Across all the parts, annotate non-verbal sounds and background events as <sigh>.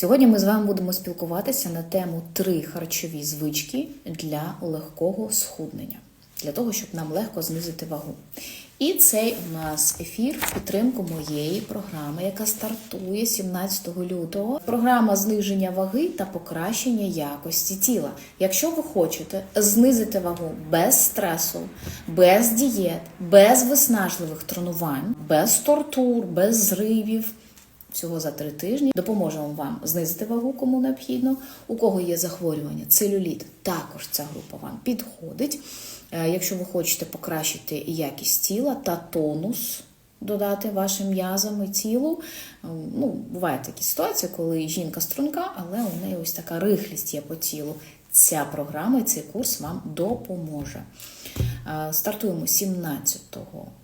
Сьогодні ми з вами будемо спілкуватися на тему три харчові звички для легкого схуднення, для того, щоб нам легко знизити вагу. І цей у нас ефір в підтримку моєї програми, яка стартує 17 лютого. Програма зниження ваги та покращення якості тіла. Якщо ви хочете знизити вагу без стресу, без дієт, без виснажливих тренувань, без тортур, без зривів. Всього за три тижні допоможемо вам знизити вагу, кому необхідно. У кого є захворювання, целюліт, також ця група вам підходить. Е, Якщо ви хочете покращити якість тіла та тонус додати вашим м'язам і тілу. е, Ну, бувають такі ситуації, коли жінка струнка, але у неї ось така рихлість є по тілу. Ця програма і цей курс вам допоможе. Е, Стартуємо 17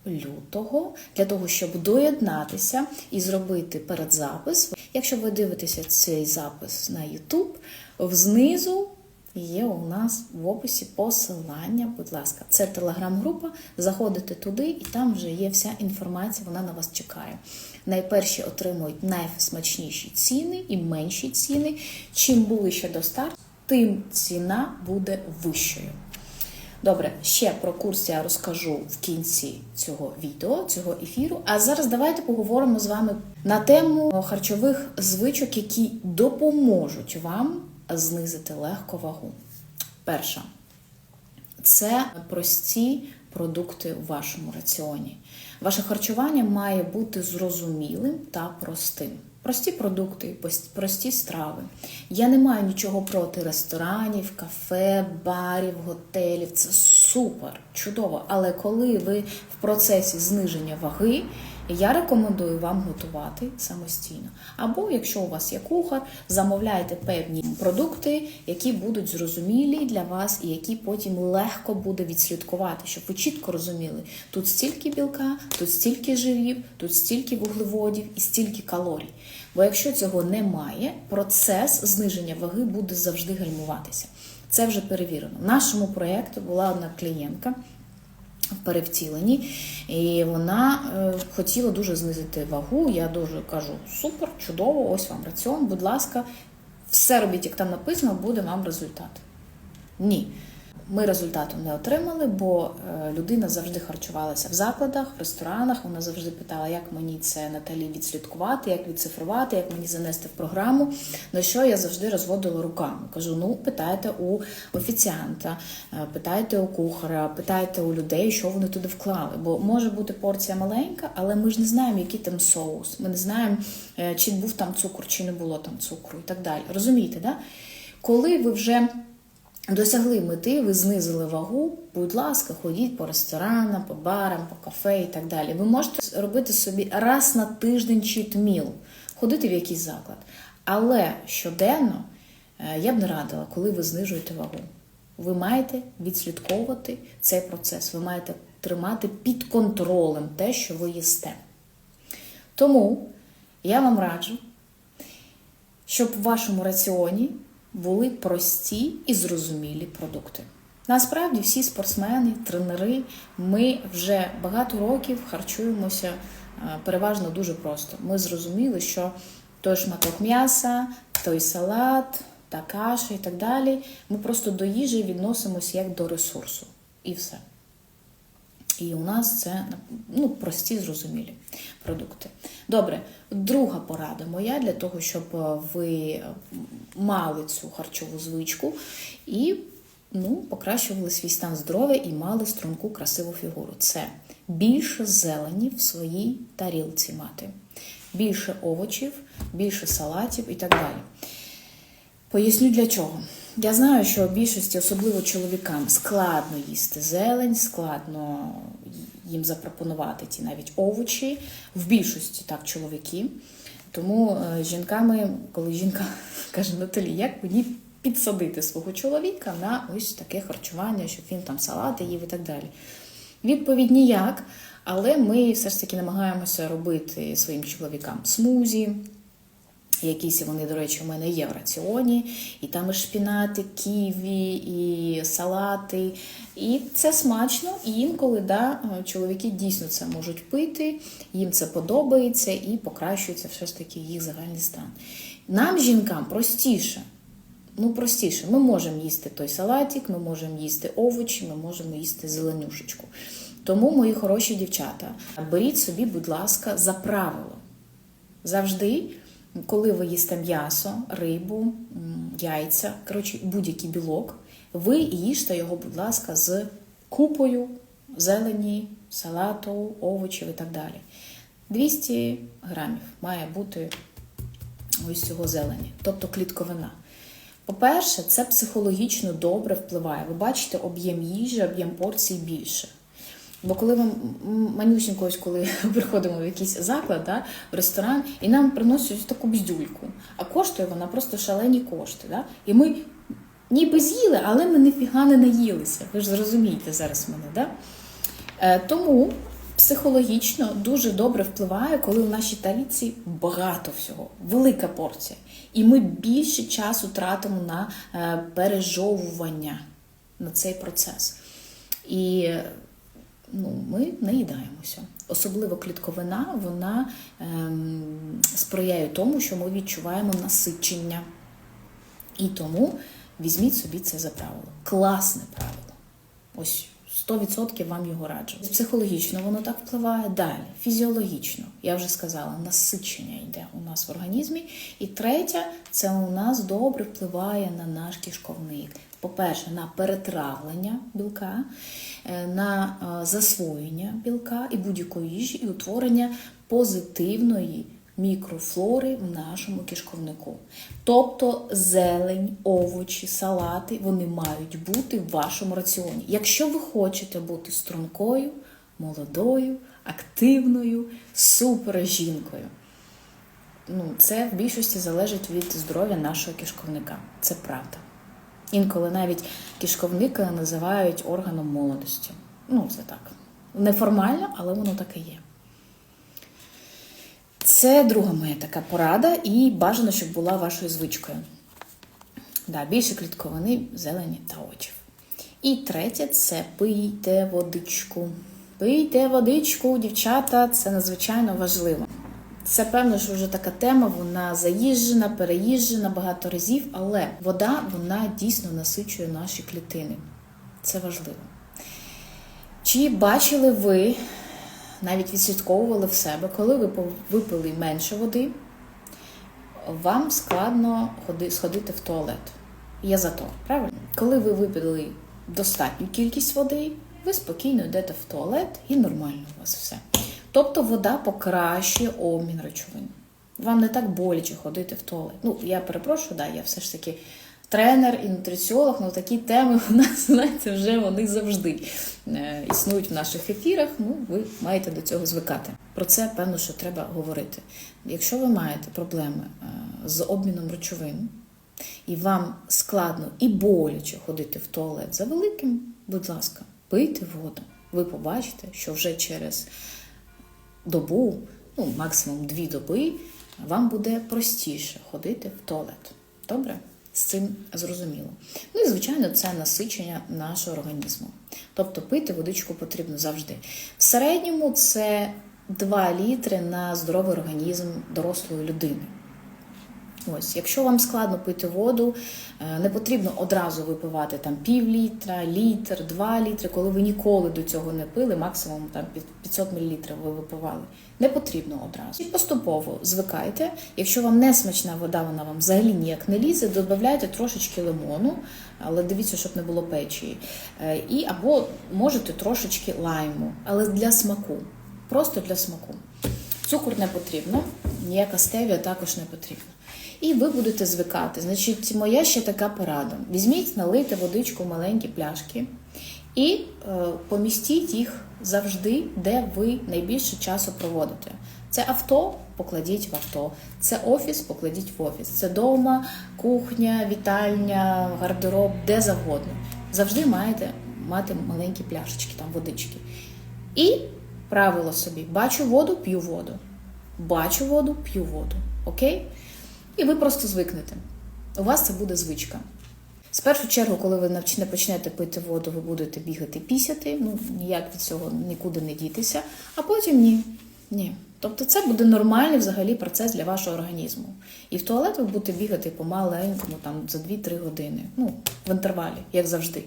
лютого для того, щоб доєднатися і зробити передзапис. Якщо ви дивитеся цей запис на YouTube, знизу є у нас в описі посилання. Будь ласка, це телеграм-група. Заходите туди, і там вже є вся інформація, вона на вас чекає. Найперші отримують найсмачніші ціни і менші ціни. Чим ближче до старту, тим ціна буде вищою. Добре, ще про курс я розкажу в кінці цього відео, цього ефіру. А зараз давайте поговоримо з вами на тему харчових звичок, які допоможуть вам знизити легко вагу. Перша це прості продукти у вашому раціоні. Ваше харчування має бути зрозумілим та простим. Прості продукти, прості страви. Я не маю нічого проти ресторанів, кафе, барів, готелів. Це супер, чудово. Але коли ви в процесі зниження ваги, я рекомендую вам готувати самостійно. Або, якщо у вас є кухар, замовляйте певні продукти, які будуть зрозумілі для вас і які потім легко буде відслідкувати, щоб ви чітко розуміли, тут стільки білка, тут стільки живів, тут стільки вуглеводів і стільки калорій. Бо якщо цього немає, процес зниження ваги буде завжди гальмуватися. Це вже перевірено. В нашому проєкту була одна клієнтка в перевтіленні, і вона е, хотіла дуже знизити вагу. Я дуже кажу: супер, чудово, ось вам раціон, будь ласка, все робіть, як там написано, буде вам результат. Ні. Ми результату не отримали, бо е, людина завжди харчувалася в закладах, в ресторанах. Вона завжди питала, як мені це Наталі відслідкувати, як відцифрувати, як мені занести в програму. На що я завжди розводила руками. Кажу: ну, питайте у офіціанта, е, питайте у кухаря, питайте у людей, що вони туди вклали. Бо може бути порція маленька, але ми ж не знаємо, який там соус. Ми не знаємо, е, чи був там цукор, чи не було там цукру і так далі. Розумієте, да? Коли ви вже Досягли мети, ви знизили вагу, будь ласка, ходіть по ресторанам, по барам, по кафе і так далі. Ви можете робити собі раз на тиждень читміл, ходити в якийсь заклад. Але щоденно е, я б не радила, коли ви знижуєте вагу. Ви маєте відслідковувати цей процес, ви маєте тримати під контролем те, що ви їсте. Тому я вам раджу, щоб в вашому раціоні були прості і зрозумілі продукти. Насправді, всі спортсмени, тренери, ми вже багато років харчуємося е, переважно дуже просто. Ми зрозуміли, що той шматок м'яса, той салат, та каша і так далі. Ми просто до їжі відносимося як до ресурсу. І все. І у нас це ну, прості, зрозумілі продукти. Добре, друга порада моя для того, щоб ви мали цю харчову звичку і ну, покращували свій стан здоров'я і мали струнку, красиву фігуру. Це більше зелені в своїй тарілці мати, більше овочів, більше салатів і так далі. Поясню для чого. Я знаю, що більшості, особливо чоловікам, складно їсти зелень, складно їм запропонувати ті навіть овочі. В більшості так чоловіки. Тому з жінками, коли жінка <laughs> каже Наталі, як мені підсадити свого чоловіка на ось таке харчування, щоб він там салати їв і так далі. Відповідь ніяк, але ми все ж таки намагаємося робити своїм чоловікам смузі. Якісь вони, до речі, у мене є в раціоні, і там і шпінати, ківі, і салати. І це смачно, і інколи да, чоловіки дійсно це можуть пити, їм це подобається і покращується все ж таки їх загальний стан. Нам, жінкам, простіше. Ну, простіше. Ми можемо їсти той салатик, ми можемо їсти овочі, ми можемо їсти зеленюшечку. Тому, мої хороші дівчата, беріть собі, будь ласка, за правило. Завжди, коли ви їсте м'ясо, рибу, яйця, коротше, будь-який білок, ви їжте його, будь ласка, з купою зелені, салату, овочів і так далі. 200 грамів має бути ось цього зелені, тобто клітковина. По-перше, це психологічно добре впливає. Ви бачите, об'єм їжі, об'єм порцій більше. Бо коли ми манюсінько, ось коли <laughs> приходимо в якийсь заклад, да, в ресторан, і нам приносять таку бздюльку, а коштує вона просто шалені кошти. Да? І ми ніби з'їли, але ми ніфіга не наїлися. Ви ж зрозумієте зараз мене, да? Е, тому психологічно дуже добре впливає, коли в нашій таліці багато всього, велика порція. І ми більше часу тратимо на е, пережовування на цей процес. І ну, ми наїдаємося. Особливо клітковина, вона ем, сприяє тому, що ми відчуваємо насичення. І тому візьміть собі це за правило. Класне правило. Ось 100% вам його раджу. Психологічно воно так впливає. Далі, фізіологічно, я вже сказала, насичення йде у нас в організмі. І третє, це у нас добре впливає на наш кишковник. По-перше, на перетравлення білка, е, на е, засвоєння білка і будь-якої їжі, і утворення позитивної мікрофлори в нашому кишковнику. Тобто зелень, овочі, салати вони мають бути в вашому раціоні. Якщо ви хочете бути стрункою, молодою, активною, супер жінкою. Ну, це в більшості залежить від здоров'я нашого кишковника. Це правда. Інколи навіть кишковника називають органом молодості. Ну, це так. Неформально, але воно так і є. Це друга моя така порада, і бажано, щоб була вашою звичкою. Да, більше клітковини, зелені та овочів. І третє це пийте водичку. Пийте водичку, дівчата, це надзвичайно важливо. Це певно, що вже така тема, вона заїжджена, переїжджена багато разів, але вода вона дійсно насичує наші клітини. Це важливо. Чи бачили ви, навіть відслідковували в себе, коли ви випили менше води, вам складно сходити в туалет. Я за то, правильно? Коли ви випили достатню кількість води, ви спокійно йдете в туалет і нормально у вас все. Тобто вода покращує обмін речовин. Вам не так боляче ходити в туалет. Ну, я перепрошую, да, я все ж таки тренер і нутриціолог, ну такі теми у нас, <laughs> знаєте, вже вони завжди е, існують в наших ефірах. Ну, ви маєте до цього звикати. Про це певно, що треба говорити. Якщо ви маєте проблеми е, з обміном речовин, і вам складно і боляче ходити в туалет за великим, будь ласка, пийте воду. Ви побачите, що вже через добу, ну максимум дві доби, вам буде простіше ходити в туалет. Добре? З цим зрозуміло. Ну і, звичайно, це насичення нашого організму. Тобто пити водичку потрібно завжди. В середньому це 2 літри на здоровий організм дорослої людини. Ось, якщо вам складно пити воду, е, не потрібно одразу випивати там пів літра, літр, два літри, коли ви ніколи до цього не пили, максимум там під 500 мл ви випивали. Не потрібно одразу. І поступово звикайте. Якщо вам не смачна вода, вона вам взагалі ніяк не лізе, додавайте трошечки лимону, але дивіться, щоб не було печії. Е, І або можете трошечки лайму, але для смаку. Просто для смаку. Цукор не потрібно, ніяка стевія також не потрібна. І ви будете звикати. Значить, моя ще така порада: візьміть, налийте водичку в маленькі пляшки і е, помістіть їх завжди, де ви найбільше часу проводите. Це авто, покладіть в авто, це офіс, покладіть в офіс. Це дома, кухня, вітальня, гардероб, де завгодно. Завжди маєте мати маленькі пляшечки, там водички. І правило собі: бачу воду, п'ю воду. Бачу воду, п'ю воду. Окей? І ви просто звикнете. У вас це буде звичка. З першу чергу, коли ви навч- почнете пити воду, ви будете бігати пісяти, ну ніяк від цього нікуди не дітися, а потім ні. Ні. Тобто це буде нормальний взагалі процес для вашого організму. І в туалет ви будете бігати помаленькому там за 2-3 години, ну, в інтервалі, як завжди.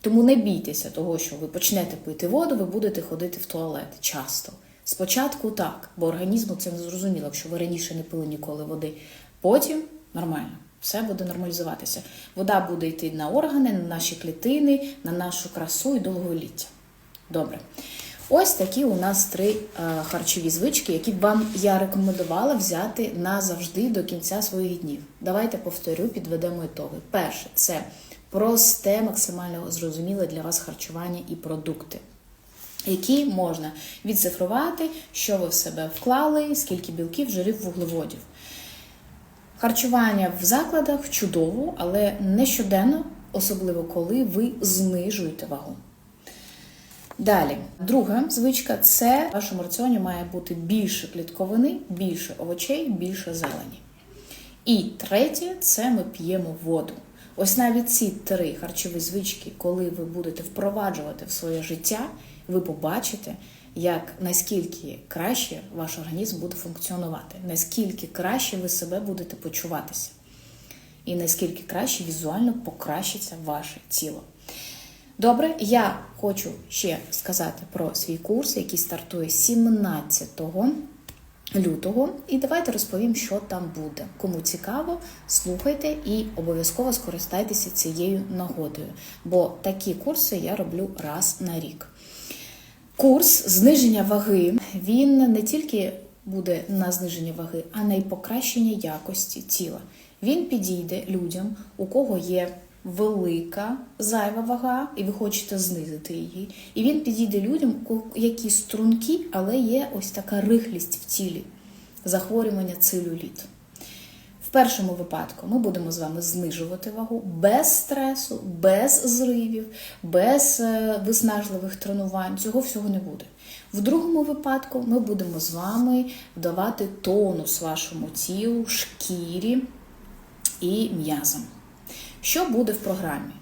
Тому не бійтеся того, що ви почнете пити воду, ви будете ходити в туалет часто. Спочатку так, бо організму це не зрозуміло, якщо ви раніше не пили ніколи води. Потім нормально, все буде нормалізуватися. Вода буде йти на органи, на наші клітини, на нашу красу і довголіття. Добре. Ось такі у нас три е, харчові звички, які б вам я рекомендувала взяти назавжди до кінця своїх днів. Давайте повторю, підведемо ітоги. Перше, це просте, максимально зрозуміле для вас харчування і продукти. Які можна відцифрувати, що ви в себе вклали, скільки білків, жирів, вуглеводів. Харчування в закладах чудово, але не щоденно, особливо коли ви знижуєте вагу. Далі, друга звичка це в вашому раціоні має бути більше клітковини, більше овочей, більше зелені. І третє це ми п'ємо воду. Ось навіть ці три харчові звички, коли ви будете впроваджувати в своє життя, ви побачите, як наскільки краще ваш організм буде функціонувати, наскільки краще ви себе будете почуватися, і наскільки краще візуально покращиться ваше тіло. Добре, я хочу ще сказати про свій курс, який стартує 17 лютого. І давайте розповім, що там буде. Кому цікаво, слухайте і обов'язково скористайтеся цією нагодою, бо такі курси я роблю раз на рік. Курс зниження ваги він не тільки буде на зниження ваги, а на й покращення якості тіла. Він підійде людям, у кого є велика зайва вага, і ви хочете знизити її. І він підійде людям, які стрункі, але є ось така рихлість в тілі, захворювання целюліту. В першому випадку ми будемо з вами знижувати вагу без стресу, без зривів, без е, виснажливих тренувань. Цього всього не буде. В другому випадку ми будемо з вами давати тонус вашому тілу, шкірі і м'язам. Що буде в програмі?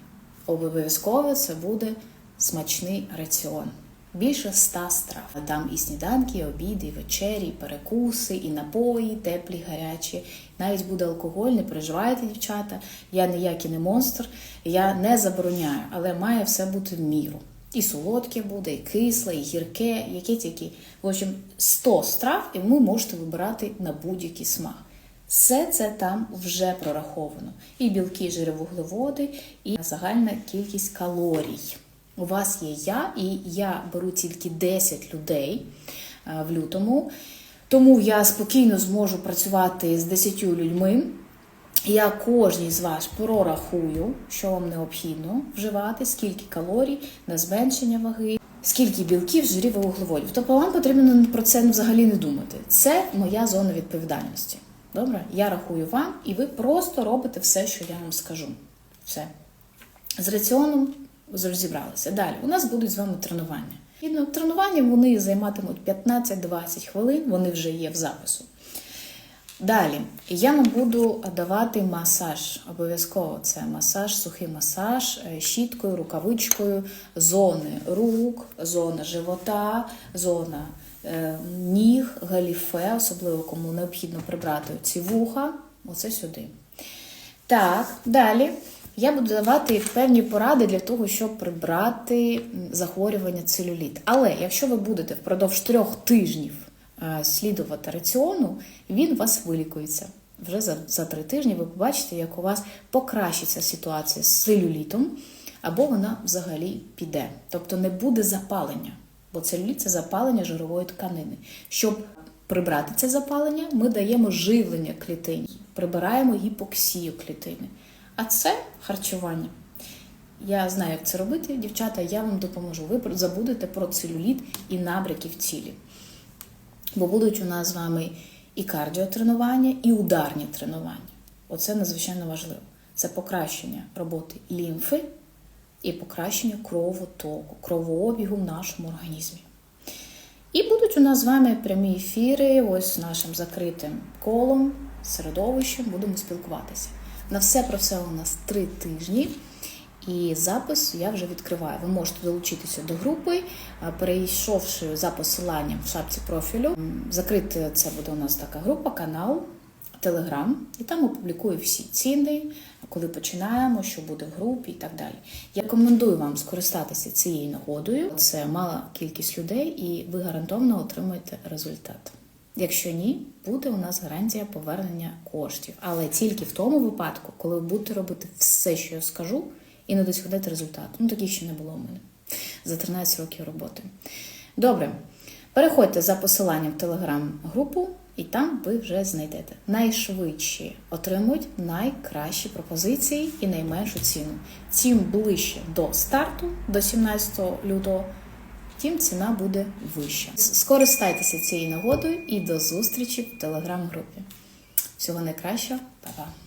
Обов'язково це буде смачний раціон. Більше ста страв. Там і сніданки, і обіди, і вечері, і перекуси, і напої, теплі, гарячі. Навіть буде алкоголь, не переживайте, дівчата. Я ніякий не монстр, я не забороняю, але має все бути в міру. І солодке буде, і кисле, і гірке, яке тільки. В общем, 100 страв, і ви можете вибирати на будь-який смак. Все це там вже прораховано. І білки, жири, вуглеводи, і загальна кількість калорій. У вас є я, і я беру тільки 10 людей е, в лютому, тому я спокійно зможу працювати з 10 людьми. Я кожній з вас прорахую, що вам необхідно вживати, скільки калорій на зменшення ваги, скільки білків, жирів і вуглеводів. Тобто вам потрібно про це взагалі не думати. Це моя зона відповідальності. Добре? Я рахую вам, і ви просто робите все, що я вам скажу. Все. З раціоном розібралися. Далі, у нас будуть з вами тренування. Відно, тренування вони займатимуть 15-20 хвилин, вони вже є в запису. Далі, я вам буду давати масаж. Обов'язково це масаж, сухий масаж, е, щіткою, рукавичкою, зони рук, зона живота, зона Е, ніг, галіфе, особливо кому необхідно прибрати ці вуха, оце сюди. Так, далі я буду давати певні поради для того, щоб прибрати захворювання целюліт. Але якщо ви будете впродовж трьох тижнів е, слідувати раціону, він вас вилікується. Вже за за три тижні ви побачите, як у вас покращиться ситуація з целюлітом, або вона взагалі піде. Тобто не буде запалення бо целюліт – це запалення жирової тканини. Щоб прибрати це запалення, ми даємо живлення клітині, прибираємо гіпоксію клітини. А це харчування. Я знаю, як це робити, дівчата, я вам допоможу. Ви забудете про целюліт і набряки в тілі. Бо будуть у нас з вами і кардіотренування, і ударні тренування. Оце надзвичайно важливо. Це покращення роботи лімфи і покращення кровотоку, кровообігу в нашому організмі. І будуть у нас з вами прямі ефіри, ось нашим закритим колом, середовищем, будемо спілкуватися. На все про все у нас три тижні. і запис я вже відкриваю. Ви можете долучитися до групи, перейшовши за посиланням в шапці профілю. Закрити це буде у нас така група, канал. Телеграм, і там опублікую всі ціни, коли починаємо, що буде в групі і так далі. Я рекомендую вам скористатися цією нагодою. Це мала кількість людей, і ви гарантовано отримаєте результат. Якщо ні, буде у нас гарантія повернення коштів, але тільки в тому випадку, коли ви будете робити все, що я скажу, і не досягнете результату. Ну таких ще не було у мене за 13 років роботи. Добре, переходьте за посиланням в телеграм-групу, і там ви вже знайдете. Найшвидші отримують найкращі пропозиції і найменшу ціну. Чим ближче до старту, до 17 лютого, тим ціна буде вища. Скористайтеся цією нагодою і до зустрічі в телеграм-групі. Всього найкращого, Па-па!